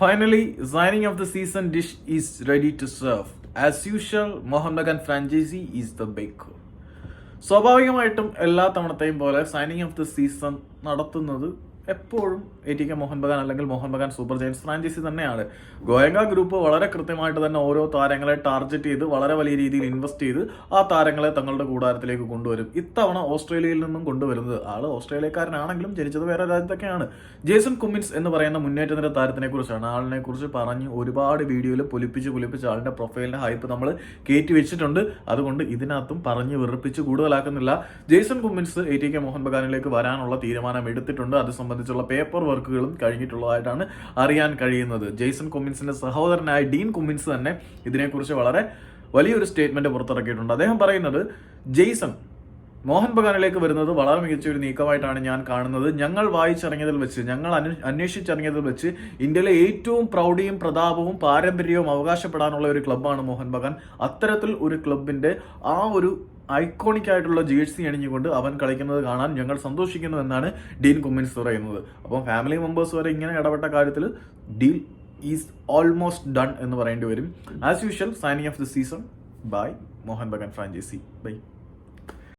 Finally, signing of the season dish is ready to serve. As usual, Mohan Bagan franchisee is the baker. സ്വാഭാവികമായിട്ടും എല്ലാ തവണത്തെയും പോലെ signing off the season നടത്തുന്നത് എപ്പോഴും A T K Mohan Bagan അല്ലെങ്കിൽ Mohan Bagan super giants franchise തന്നെയാണ്. Goenka group വളരെ കൃത്യമായിട്ട് തന്നെ ഓരോ താരങ്ങളെ ടാർഗറ്റ് ചെയ്ത് വളരെ വലിയ രീതിയിൽ ഇൻവെസ്റ്റ് ചെയ്ത് ആ താരങ്ങളെ തങ്ങളുടെ കൂടാരത്തിലേക്ക് കൊണ്ടുവരും. ഇത്തവണ ഓസ്ട്രേലിയയിൽ നിന്നും കൊണ്ടുവരുന്നത് ആൾ ഓസ്ട്രേലിയക്കാരനാണെങ്കിലും ജനിച്ചത് വേറെ രാജ്യത്തൊക്കെയാണ്. ജേസൺ കുമ്മിൻസ് എന്ന് പറയുന്ന മുന്നേറ്റ നിര താരത്തിനെ കുറിച്ചാണ് ആളിനെ കുറിച്ച് പറഞ്ഞ് ഒരുപാട് വീഡിയോയിൽ പൊലിപ്പിച്ച് പൊലിപ്പിച്ച് ആളിന്റെ പ്രൊഫൈലിന്റെ ഹൈപ്പ് നമ്മൾ കയറ്റി വെച്ചിട്ടുണ്ട്. അതുകൊണ്ട് ഇതിനകത്തും പറഞ്ഞ് വെറുപ്പിച്ച് കൂടുതലാക്കുന്നില്ല. Jason Cummins A T K Mohan ബഗാനിലേക്ക് വരാനുള്ള തീരുമാനം എടുത്തിട്ടുണ്ട്. അത് സംബന്ധിച്ചുള്ള പേപ്പർ വർക്കുകളും കഴിഞ്ഞിട്ടുള്ളതായിട്ടാണ് അറിയാൻ കഴിയുന്നത്. ജെയ്സൺ കുമ്മിൻസിന്റെ സഹോദരനായ ഡീൻ കുമ്മിൻസ് തന്നെ ഇതിനെക്കുറിച്ച് വളരെ വലിയൊരു സ്റ്റേറ്റ്മെന്റ് പുറത്തിറക്കിയിട്ടുണ്ട്. അദ്ദേഹം പറയുന്നത് ജെയ്സൺ മോഹൻ ബഗാനിലേക്ക് വരുന്നത് വളരെ മികച്ച ഒരു നീക്കമായിട്ടാണ് ഞാൻ കാണുന്നത്. ഞങ്ങൾ വായിച്ചിറങ്ങിയതിൽ വെച്ച് ഞങ്ങൾ അന്വേ- അന്വേഷിച്ചിറങ്ങിയതിൽ വെച്ച് ഇന്ത്യയിലെ ഏറ്റവും പ്രൗഢിയും പ്രതാപവും പാരമ്പര്യവും അവകാശപ്പെടാനുള്ള ഒരു ക്ലബ്ബാണ് മോഹൻ ബഗാൻ. അത്തരത്തിൽ ഒരു ക്ലബിന്റെ ആ ഒരു ഐക്കോണിക് ആയിട്ടുള്ള ജേഴ്സി അണിഞ്ഞുകൊണ്ട് അവൻ കളിക്കുന്നത് കാണാൻ ഞങ്ങൾ സന്തോഷിക്കുന്നു എന്നാണ് ഡീൻ കുമ്മിൻസ് പറയുന്നത്. അപ്പം ഫാമിലി മെമ്പേഴ്സ് വരെ ഇങ്ങനെ ഇടപെട്ട കാര്യത്തിൽ ഡീൽ ഈസ് ഓൾമോസ്റ്റ് ഡൺ എന്ന് പറയേണ്ടി വരും. As usual signing of the season by Mohan Bagan franchise by